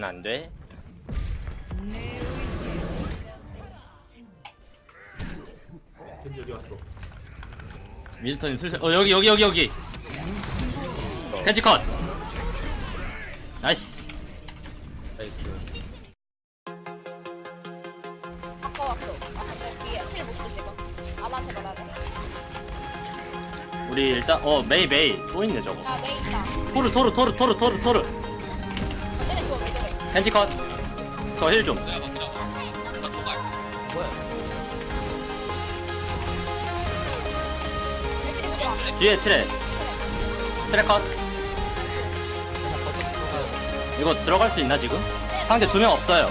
음, 안 돼. 겐지 어디 갔어? 밀턴이 슬슬, 어, 여기, 여기, 여기, 여기. 캔치 컷! 나이스. 나이스. 왔어. 아, 근데 못쓸. 아나한테. 우리 일단, 어, 메이, 메이. 또 있네, 저거. 야, 메이 있다. 토르, 토르, 토르, 토르, 토르, 토르. 캔치 컷. 저 힐 좀. 뒤에 트레. 트레 컷. 이거 들어갈 수 있나, 지금? 상대 두 명 없어요.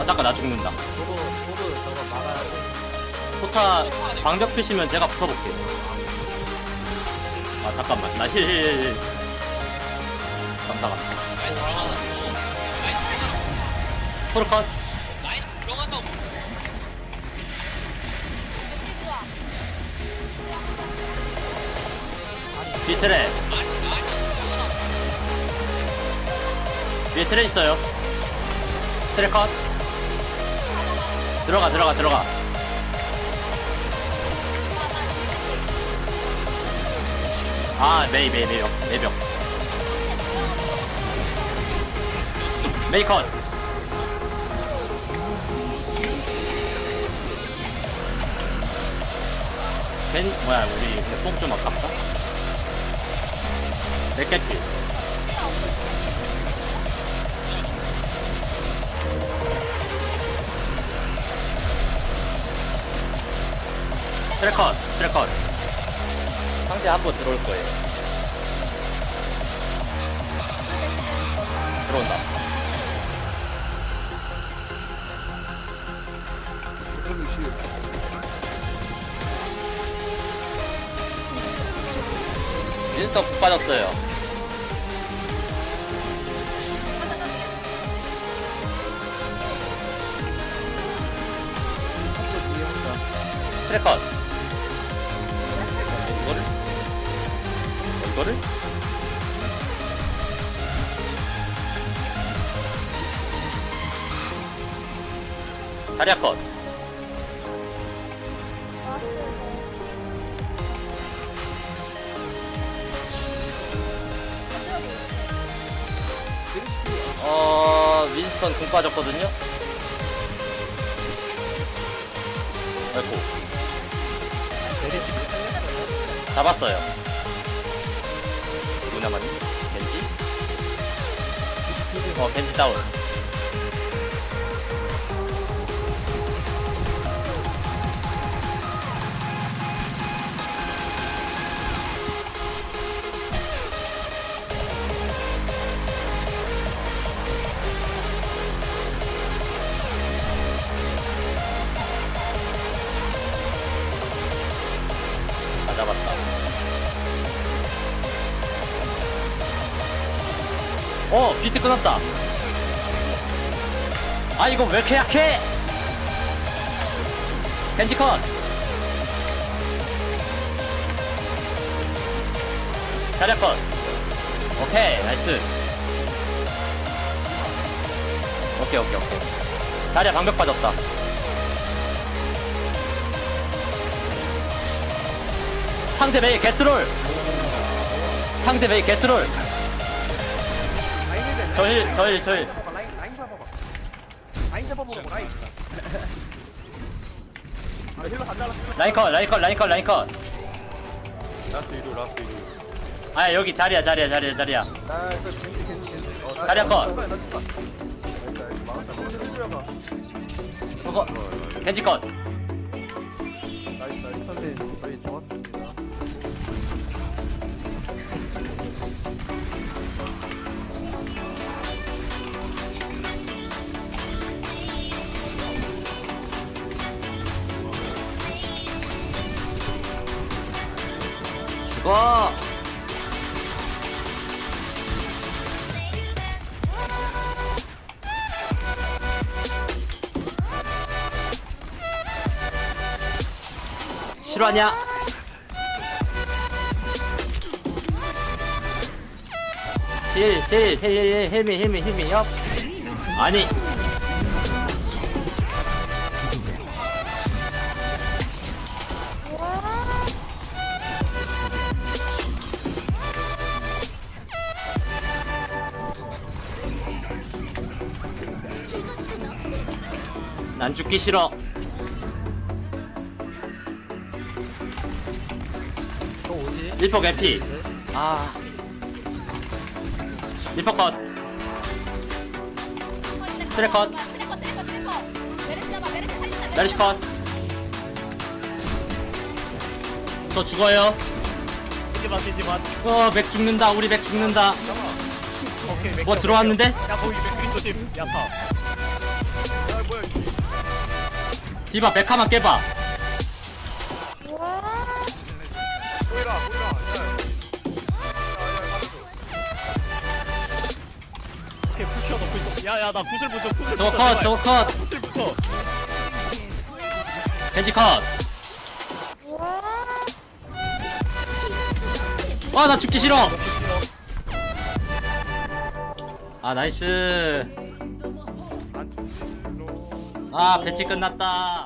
아, 잠깐, 나 죽는다. 저거 저거 저거 막아야 돼. 포타 방벽 피시면 제가 붙어볼게요. 아 잠깐만 나 힐 감사가 포르컷. 뒤트레 뒤에 트레 있어요. 트레 컷. 들어가 들어가 들어가. 아 메이 메이 메이벽 메이벽 메이컨 벤 뭐야 우리 뽕좀 아깝다. 넷개피 트래컷 트래컷. 상대 한 번 들어올 거예요. 들어온다 인스터 푹 빠졌어요. 트래컷 이거를? 자리야 컷 윈스턴 궁 빠졌거든요? 아이고 잡았어요 누구 남았니? 겐지? 어 겐지 다운 어 비트 끊었다. 아 이거 왜 이렇게 약해? 겐지 컷. 자리야 컷. 오케이 나이스. 오케이 오케이 오케이. 자리야 방벽 빠졌다. 상대 메이 개트롤. 상대 메이 개트롤 저힐 저힐 저힐 라인 라인. 라인 잡아보라고 라인. 아. 라인컷 라인컷 라인컷 라인컷 라스트 이도 라스트 이도. 아 여기 자리야 자리야 자리야 자리야 막았다. 힐러가. 그거 겐지컷 나이스 나이스 선생님 저희 좋았습니다. 실화냐 힐 힐 힐 힐 힐미 힐미 힐미 옆 아니 난 죽기 싫어 리퍼 개피 아 리퍼 컷. 트래커 트래커 트래커 메르시 잡아 메르시 살린다 메르시 컷. 저 죽어요. 뛰지 마, 뛰지 마. 어, 맥 죽는다. 우리 맥 죽는다. 오케이, 맥뭐 켜, 들어왔는데? 맥 켜. 야, 거기 맥크린 조심. 야타. 야 디바 맥 하나 깨봐. 야, 야, 나 구슬 붙여, 구슬 저거 컷. 저거 컷. 구슬 붙여. 겐지 컷. 와, 나 죽기 싫어. 아, 나이스. 아, 배치 끝났다.